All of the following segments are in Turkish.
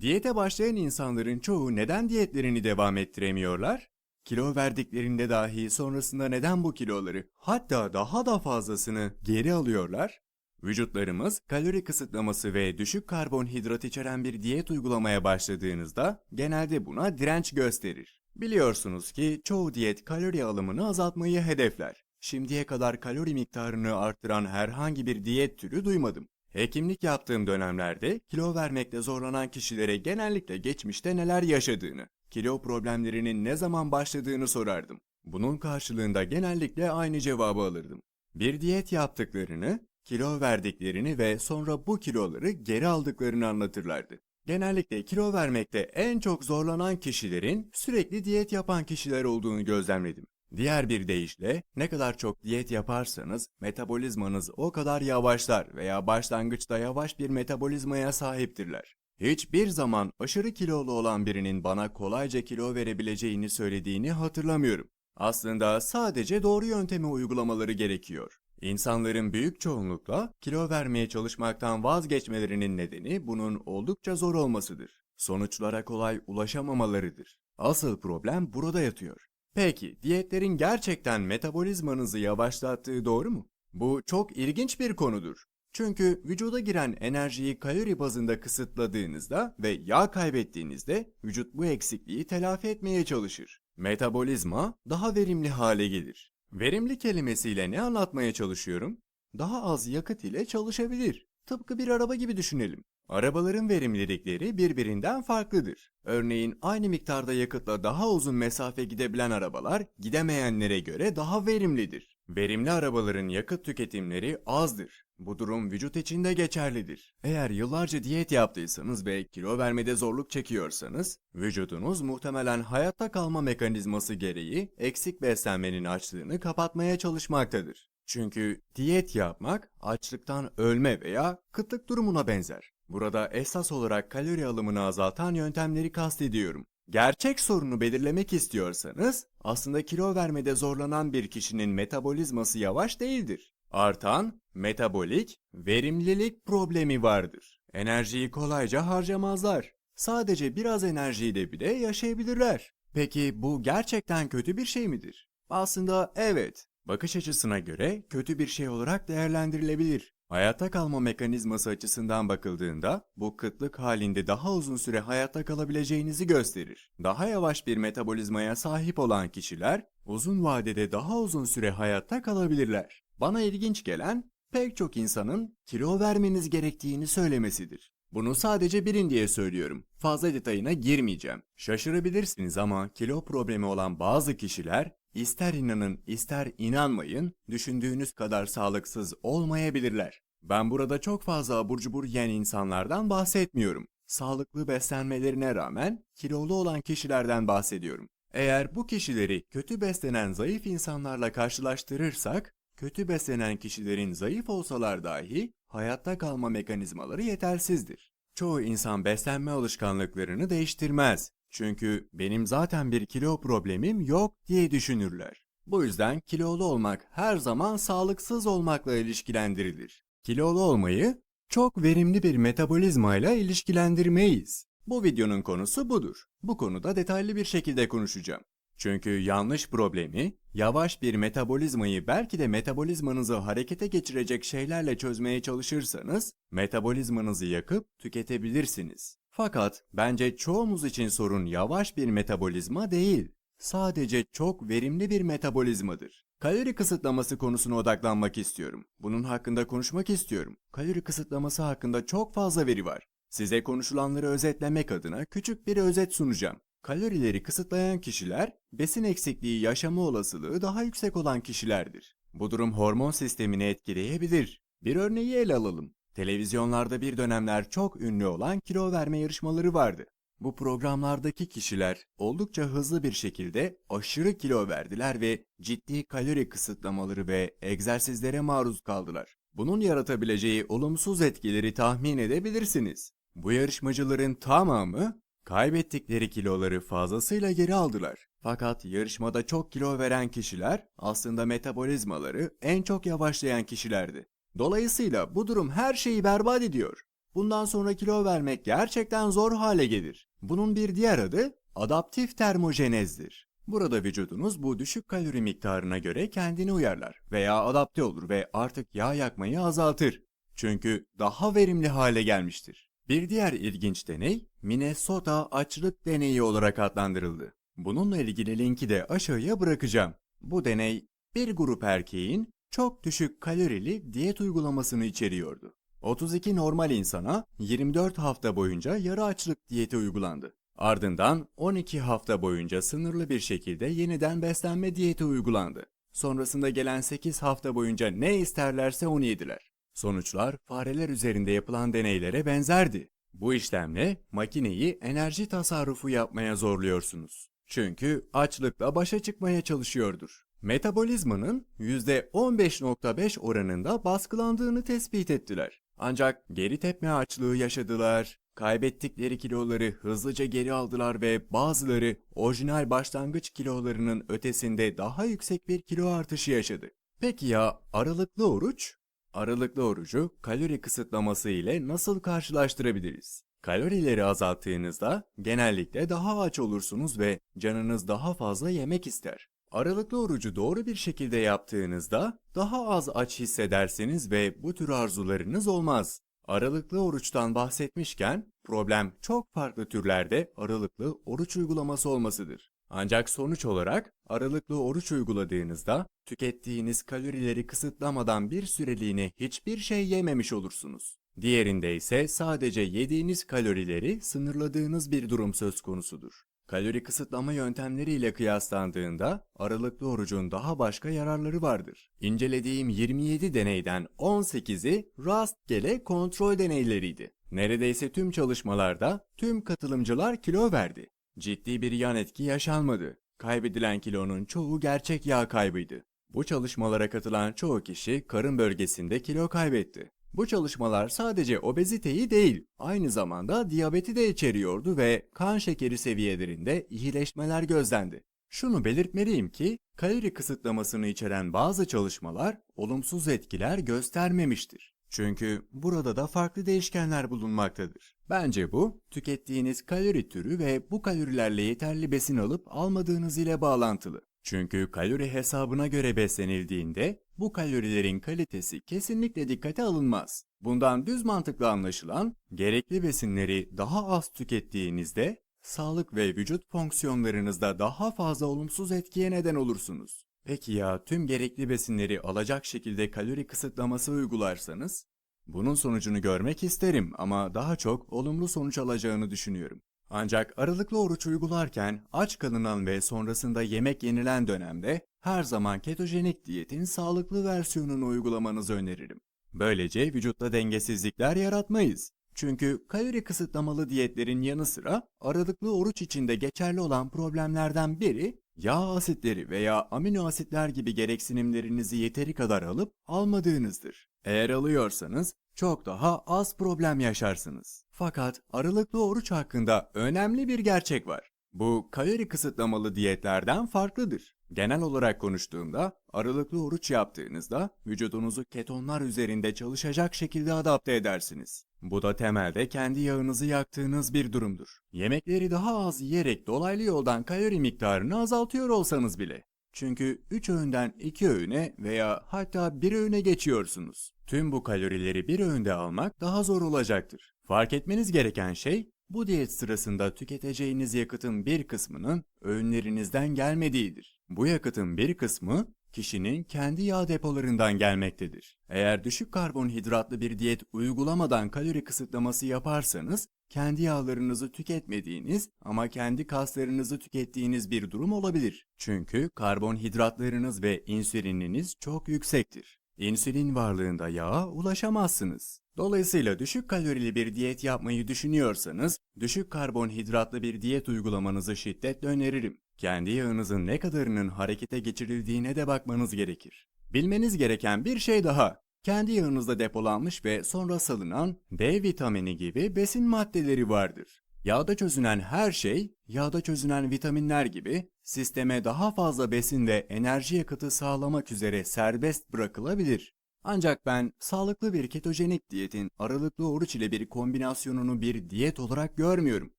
Diyete başlayan insanların çoğu neden diyetlerini devam ettiremiyorlar? Kilo verdiklerinde dahi sonrasında neden bu kiloları hatta daha da fazlasını geri alıyorlar? Vücutlarımız kalori kısıtlaması ve düşük karbonhidrat içeren bir diyet uygulamaya başladığınızda genelde buna direnç gösterir. Biliyorsunuz ki çoğu diyet kalori alımını azaltmayı hedefler. Şimdiye kadar kalori miktarını arttıran herhangi bir diyet türü duymadım. Hekimlik yaptığım dönemlerde kilo vermekte zorlanan kişilere genellikle geçmişte neler yaşadığını, kilo problemlerinin ne zaman başladığını sorardım. Bunun karşılığında genellikle aynı cevabı alırdım. Bir diyet yaptıklarını, kilo verdiklerini ve sonra bu kiloları geri aldıklarını anlatırlardı. Genellikle kilo vermekte en çok zorlanan kişilerin sürekli diyet yapan kişiler olduğunu gözlemledim. Diğer bir deyişle ne kadar çok diyet yaparsanız metabolizmanız o kadar yavaşlar veya başlangıçta yavaş bir metabolizmaya sahiptirler. Hiçbir zaman aşırı kilolu olan birinin bana kolayca kilo verebileceğini söylediğini hatırlamıyorum. Aslında sadece doğru yöntemi uygulamaları gerekiyor. İnsanların büyük çoğunlukla kilo vermeye çalışmaktan vazgeçmelerinin nedeni bunun oldukça zor olmasıdır. Sonuçlara kolay ulaşamamalarıdır. Asıl problem burada yatıyor. Peki, diyetlerin gerçekten metabolizmanızı yavaşlattığı doğru mu? Bu çok ilginç bir konudur. Çünkü vücuda giren enerjiyi kalori bazında kısıtladığınızda ve yağ kaybettiğinizde vücut bu eksikliği telafi etmeye çalışır. Metabolizma daha verimli hale gelir. Verimli kelimesiyle ne anlatmaya çalışıyorum? Daha az yakıt ile çalışabilir. Tıpkı bir araba gibi düşünelim. Arabaların verimlilikleri birbirinden farklıdır. Örneğin aynı miktarda yakıtla daha uzun mesafe gidebilen arabalar gidemeyenlere göre daha verimlidir. Verimli arabaların yakıt tüketimleri azdır. Bu durum vücut için de geçerlidir. Eğer yıllarca diyet yaptıysanız ve kilo vermede zorluk çekiyorsanız, vücudunuz muhtemelen hayatta kalma mekanizması gereği eksik beslenmenin açlığını kapatmaya çalışmaktadır. Çünkü diyet yapmak açlıktan ölme veya kıtlık durumuna benzer. Burada esas olarak kalori alımını azaltan yöntemleri kastediyorum. Gerçek sorunu belirlemek istiyorsanız aslında kilo vermede zorlanan bir kişinin metabolizması yavaş değildir. Artan metabolik verimlilik problemi vardır. Enerjiyi kolayca harcamazlar. Sadece biraz enerjiyle bile yaşayabilirler. Peki bu gerçekten kötü bir şey midir? Aslında evet. Bakış açısına göre kötü bir şey olarak değerlendirilebilir. Hayatta kalma mekanizması açısından bakıldığında bu kıtlık halinde daha uzun süre hayatta kalabileceğinizi gösterir. Daha yavaş bir metabolizmaya sahip olan kişiler uzun vadede daha uzun süre hayatta kalabilirler. Bana ilginç gelen pek çok insanın kilo vermeniz gerektiğini söylemesidir. Bunu sadece bilin diye söylüyorum. Fazla detayına girmeyeceğim. Şaşırabilirsiniz ama kilo problemi olan bazı kişiler ister inanın ister inanmayın düşündüğünüz kadar sağlıksız olmayabilirler. Ben burada çok fazla abur cubur yiyen insanlardan bahsetmiyorum. Sağlıklı beslenmelerine rağmen kilolu olan kişilerden bahsediyorum. Eğer bu kişileri kötü beslenen zayıf insanlarla karşılaştırırsak, kötü beslenen kişilerin zayıf olsalar dahi hayatta kalma mekanizmaları yetersizdir. Çoğu insan beslenme alışkanlıklarını değiştirmez. Çünkü benim zaten bir kilo problemim yok diye düşünürler. Bu yüzden kilolu olmak her zaman sağlıksız olmakla ilişkilendirilir. Kilolu olmayı çok verimli bir metabolizmayla ilişkilendirmeyiz. Bu videonun konusu budur. Bu konuda detaylı bir şekilde konuşacağım. Çünkü yanlış problemi, yavaş bir metabolizmayı belki de metabolizmanızı harekete geçirecek şeylerle çözmeye çalışırsanız, metabolizmanızı yakıp tüketebilirsiniz. Fakat bence çoğumuz için sorun yavaş bir metabolizma değil. Sadece çok verimli bir metabolizmadır. Kalori kısıtlaması konusuna odaklanmak istiyorum. Bunun hakkında konuşmak istiyorum. Kalori kısıtlaması hakkında çok fazla veri var. Size konuşulanları özetlemek adına küçük bir özet sunacağım. Kalorileri kısıtlayan kişiler, besin eksikliği yaşama olasılığı daha yüksek olan kişilerdir. Bu durum hormon sistemini etkileyebilir. Bir örneği ele alalım. Televizyonlarda bir dönemler çok ünlü olan kilo verme yarışmaları vardı. Bu programlardaki kişiler oldukça hızlı bir şekilde aşırı kilo verdiler ve ciddi kalori kısıtlamaları ve egzersizlere maruz kaldılar. Bunun yaratabileceği olumsuz etkileri tahmin edebilirsiniz. Bu yarışmacıların tamamı kaybettikleri kiloları fazlasıyla geri aldılar. Fakat yarışmada çok kilo veren kişiler aslında metabolizmaları en çok yavaşlayan kişilerdi. Dolayısıyla bu durum her şeyi berbat ediyor. Bundan sonra kilo vermek gerçekten zor hale gelir. Bunun bir diğer adı adaptif termojenezdir. Burada vücudunuz bu düşük kalori miktarına göre kendini uyarlar veya adapte olur ve artık yağ yakmayı azaltır. Çünkü daha verimli hale gelmiştir. Bir diğer ilginç deney Minnesota açlık deneyi olarak adlandırıldı. Bununla ilgili linki de aşağıya bırakacağım. Bu deney bir grup erkeğin çok düşük kalorili diyet uygulamasını içeriyordu. 32 normal insana 24 hafta boyunca yarı açlık diyeti uygulandı. Ardından 12 hafta boyunca sınırlı bir şekilde yeniden beslenme diyeti uygulandı. Sonrasında gelen 8 hafta boyunca ne isterlerse onu yediler. Sonuçlar fareler üzerinde yapılan deneylere benzerdi. Bu işlemle makineyi enerji tasarrufu yapmaya zorluyorsunuz. Çünkü açlıkla başa çıkmaya çalışıyordur. Metabolizmanın %15.5 oranında baskılandığını tespit ettiler. Ancak geri tepme açlığı yaşadılar, kaybettikleri kiloları hızlıca geri aldılar ve bazıları orijinal başlangıç kilolarının ötesinde daha yüksek bir kilo artışı yaşadı. Peki ya aralıklı oruç? Aralıklı orucu kalori kısıtlaması ile nasıl karşılaştırabiliriz? Kalorileri azalttığınızda genellikle daha aç olursunuz ve canınız daha fazla yemek ister. Aralıklı orucu doğru bir şekilde yaptığınızda daha az aç hissedersiniz ve bu tür arzularınız olmaz. Aralıklı oruçtan bahsetmişken problem çok farklı türlerde aralıklı oruç uygulaması olmasıdır. Ancak sonuç olarak aralıklı oruç uyguladığınızda tükettiğiniz kalorileri kısıtlamadan bir süreliğine hiçbir şey yememiş olursunuz. Diğerinde ise sadece yediğiniz kalorileri sınırladığınız bir durum söz konusudur. Kalori kısıtlama yöntemleriyle kıyaslandığında aralıklı orucun daha başka yararları vardır. İncelediğim 27 deneyden 18'i rastgele kontrol deneyleriydi. Neredeyse tüm çalışmalarda tüm katılımcılar kilo verdi. Ciddi bir yan etki yaşanmadı. Kaybedilen kilonun çoğu gerçek yağ kaybıydı. Bu çalışmalara katılan çoğu kişi karın bölgesinde kilo kaybetti. Bu çalışmalar sadece obeziteyi değil, aynı zamanda diyabeti de içeriyordu ve kan şekeri seviyelerinde iyileşmeler gözlendi. Şunu belirtmeliyim ki, kalori kısıtlamasını içeren bazı çalışmalar olumsuz etkiler göstermemiştir. Çünkü burada da farklı değişkenler bulunmaktadır. Bence bu, tükettiğiniz kalori türü ve bu kalorilerle yeterli besin alıp almadığınız ile bağlantılı. Çünkü kalori hesabına göre beslenildiğinde bu kalorilerin kalitesi kesinlikle dikkate alınmaz. Bundan düz mantıklı anlaşılan gerekli besinleri daha az tükettiğinizde sağlık ve vücut fonksiyonlarınızda daha fazla olumsuz etkiye neden olursunuz. Peki ya tüm gerekli besinleri alacak şekilde kalori kısıtlaması uygularsanız? Bunun sonucunu görmek isterim ama daha çok olumlu sonuç alacağını düşünüyorum. Ancak aralıklı oruç uygularken aç kalınan ve sonrasında yemek yenilen dönemde her zaman ketojenik diyetin sağlıklı versiyonunu uygulamanızı öneririm. Böylece vücutta dengesizlikler yaratmayız. Çünkü kalori kısıtlamalı diyetlerin yanı sıra aralıklı oruç içinde geçerli olan problemlerden biri yağ asitleri veya amino asitler gibi gereksinimlerinizi yeteri kadar alıp almadığınızdır. Eğer alıyorsanız çok daha az problem yaşarsınız. Fakat aralıklı oruç hakkında önemli bir gerçek var. Bu kalori kısıtlamalı diyetlerden farklıdır. Genel olarak konuştuğumda aralıklı oruç yaptığınızda vücudunuzu ketonlar üzerinde çalışacak şekilde adapte edersiniz. Bu da temelde kendi yağınızı yaktığınız bir durumdur. Yemekleri daha az yiyerek dolaylı yoldan kalori miktarını azaltıyor olsanız bile. Çünkü 3 öğünden 2 öğüne veya hatta 1 öğüne geçiyorsunuz. Tüm bu kalorileri bir öğünde almak daha zor olacaktır. Fark etmeniz gereken şey bu diyet sırasında tüketeceğiniz yakıtın bir kısmının öğünlerinizden gelmediğidir. Bu yakıtın bir kısmı kişinin kendi yağ depolarından gelmektedir. Eğer düşük karbonhidratlı bir diyet uygulamadan kalori kısıtlaması yaparsanız kendi yağlarınızı tüketmediğiniz ama kendi kaslarınızı tükettiğiniz bir durum olabilir. Çünkü karbonhidratlarınız ve insülininiz çok yüksektir. İnsülin varlığında yağa ulaşamazsınız. Dolayısıyla düşük kalorili bir diyet yapmayı düşünüyorsanız, düşük karbonhidratlı bir diyet uygulamanızı şiddetle öneririm. Kendi yağınızın ne kadarının harekete geçirildiğine de bakmanız gerekir. Bilmeniz gereken bir şey daha. Kendi yağınızda depolanmış ve sonra salınan D vitamini gibi besin maddeleri vardır. Yağda çözünen her şey, yağda çözünen vitaminler gibi sisteme daha fazla besin ve enerji yakıtı sağlamak üzere serbest bırakılabilir. Ancak ben sağlıklı bir ketojenik diyetin aralıklı oruç ile bir kombinasyonunu bir diyet olarak görmüyorum.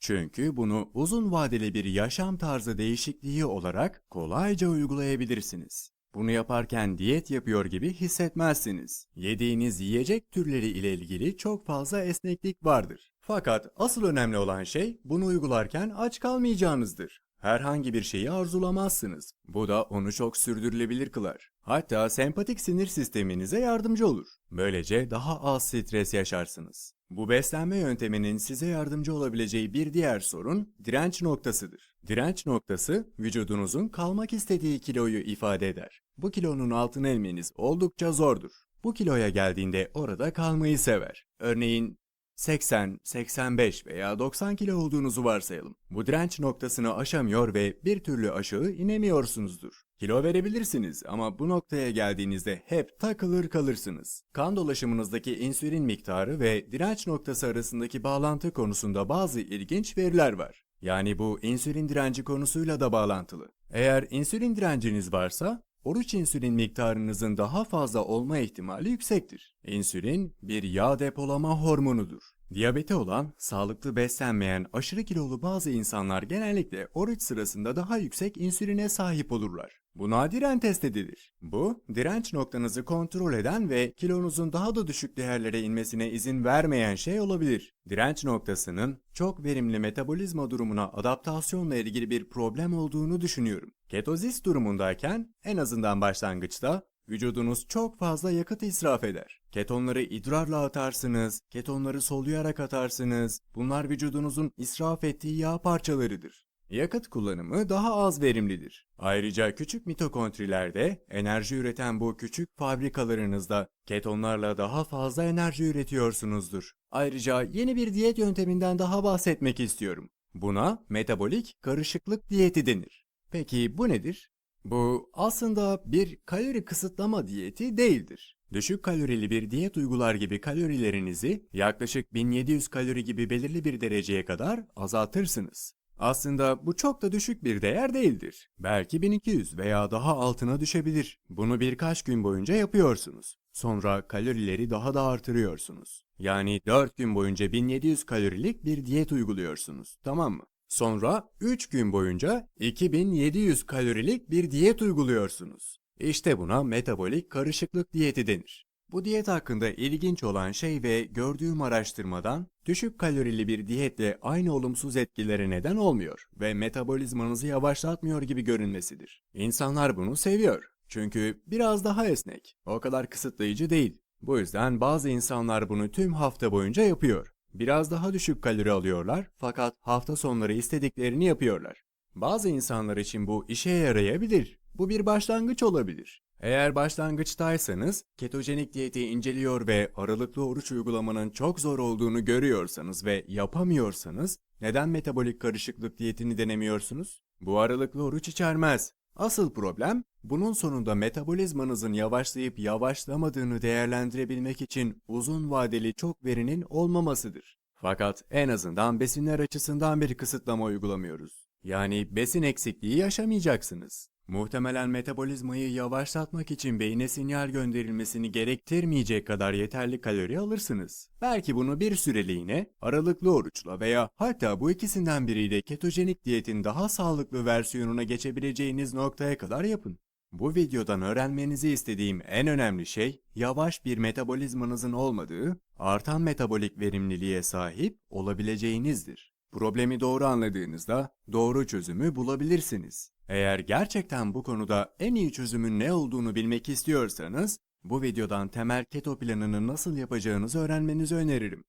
Çünkü bunu uzun vadeli bir yaşam tarzı değişikliği olarak kolayca uygulayabilirsiniz. Bunu yaparken diyet yapıyor gibi hissetmezsiniz. Yediğiniz yiyecek türleri ile ilgili çok fazla esneklik vardır. Fakat asıl önemli olan şey bunu uygularken aç kalmayacağınızdır. Herhangi bir şeyi arzulamazsınız. Bu da onu çok sürdürülebilir kılar. Hatta sempatik sinir sisteminize yardımcı olur. Böylece daha az stres yaşarsınız. Bu beslenme yönteminin size yardımcı olabileceği bir diğer sorun direnç noktasıdır. Direnç noktası vücudunuzun kalmak istediği kiloyu ifade eder. Bu kilonun altına inmeniz oldukça zordur. Bu kiloya geldiğinde orada kalmayı sever. Örneğin 80, 85 veya 90 kilo olduğunuzu varsayalım. Bu direnç noktasını aşamıyor ve bir türlü aşağı inemiyorsunuzdur. Kilo verebilirsiniz ama bu noktaya geldiğinizde hep takılır kalırsınız. Kan dolaşımınızdaki insülin miktarı ve direnç noktası arasındaki bağlantı konusunda bazı ilginç veriler var. Yani bu insülin direnci konusuyla da bağlantılı. Eğer insülin direnciniz varsa oruç insülin miktarınızın daha fazla olma ihtimali yüksektir. İnsülin bir yağ depolama hormonudur. Diyabeti olan, sağlıklı beslenmeyen, aşırı kilolu bazı insanlar genellikle oruç sırasında daha yüksek insüline sahip olurlar. Bu nadiren test edilir. Bu, direnç noktanızı kontrol eden ve kilonuzun daha da düşük değerlere inmesine izin vermeyen şey olabilir. Direnç noktasının çok verimli metabolizma durumuna adaptasyonla ilgili bir problem olduğunu düşünüyorum. Ketozis durumundayken en azından başlangıçta vücudunuz çok fazla yakıt israf eder. Ketonları idrarla atarsınız, ketonları soluyarak atarsınız. Bunlar vücudunuzun israf ettiği yağ parçalarıdır. Yakıt kullanımı daha az verimlidir. Ayrıca küçük mitokondrilerde enerji üreten bu küçük fabrikalarınızda ketonlarla daha fazla enerji üretiyorsunuzdur. Ayrıca yeni bir diyet yönteminden daha bahsetmek istiyorum. Buna metabolik karışıklık diyeti denir. Peki bu nedir? Bu aslında bir kalori kısıtlama diyeti değildir. Düşük kalorili bir diyet uygular gibi kalorilerinizi yaklaşık 1700 kalori gibi belirli bir dereceye kadar azaltırsınız. Aslında bu çok da düşük bir değer değildir. Belki 1200 veya daha altına düşebilir. Bunu birkaç gün boyunca yapıyorsunuz. Sonra kalorileri daha da artırıyorsunuz. Yani 4 gün boyunca 1700 kalorilik bir diyet uyguluyorsunuz. Tamam mı? Sonra 3 gün boyunca 2700 kalorilik bir diyet uyguluyorsunuz. İşte buna metabolik karışıklık diyeti denir. Bu diyet hakkında ilginç olan şey ve gördüğüm araştırmadan düşük kalorili bir diyetle aynı olumsuz etkilere neden olmuyor ve metabolizmanızı yavaşlatmıyor gibi görünmesidir. İnsanlar bunu seviyor. Çünkü biraz daha esnek, o kadar kısıtlayıcı değil. Bu yüzden bazı insanlar bunu tüm hafta boyunca yapıyor. Biraz daha düşük kalori alıyorlar fakat hafta sonları istediklerini yapıyorlar. Bazı insanlar için bu işe yarayabilir. Bu bir başlangıç olabilir. Eğer başlangıçtaysanız, ketojenik diyeti inceliyor ve aralıklı oruç uygulamanın çok zor olduğunu görüyorsanız ve yapamıyorsanız, neden metabolik karışıklık diyetini denemiyorsunuz? Bu aralıklı oruç içermez. Asıl problem, bunun sonunda metabolizmanızın yavaşlayıp yavaşlamadığını değerlendirebilmek için uzun vadeli çok verinin olmamasıdır. Fakat en azından besinler açısından bir kısıtlama uygulamıyoruz. Yani besin eksikliği yaşamayacaksınız. Muhtemelen metabolizmayı yavaşlatmak için beyne sinyal gönderilmesini gerektirmeyecek kadar yeterli kalori alırsınız. Belki bunu bir süreliğine aralıklı oruçla veya hatta bu ikisinden biriyle ketojenik diyetin daha sağlıklı versiyonuna geçebileceğiniz noktaya kadar yapın. Bu videodan öğrenmenizi istediğim en önemli şey yavaş bir metabolizmanızın olmadığı, artan metabolik verimliliğe sahip olabileceğinizdir. Problemi doğru anladığınızda doğru çözümü bulabilirsiniz. Eğer gerçekten bu konuda en iyi çözümün ne olduğunu bilmek istiyorsanız, bu videodan temel keto planını nasıl yapacağınızı öğrenmenizi öneririm.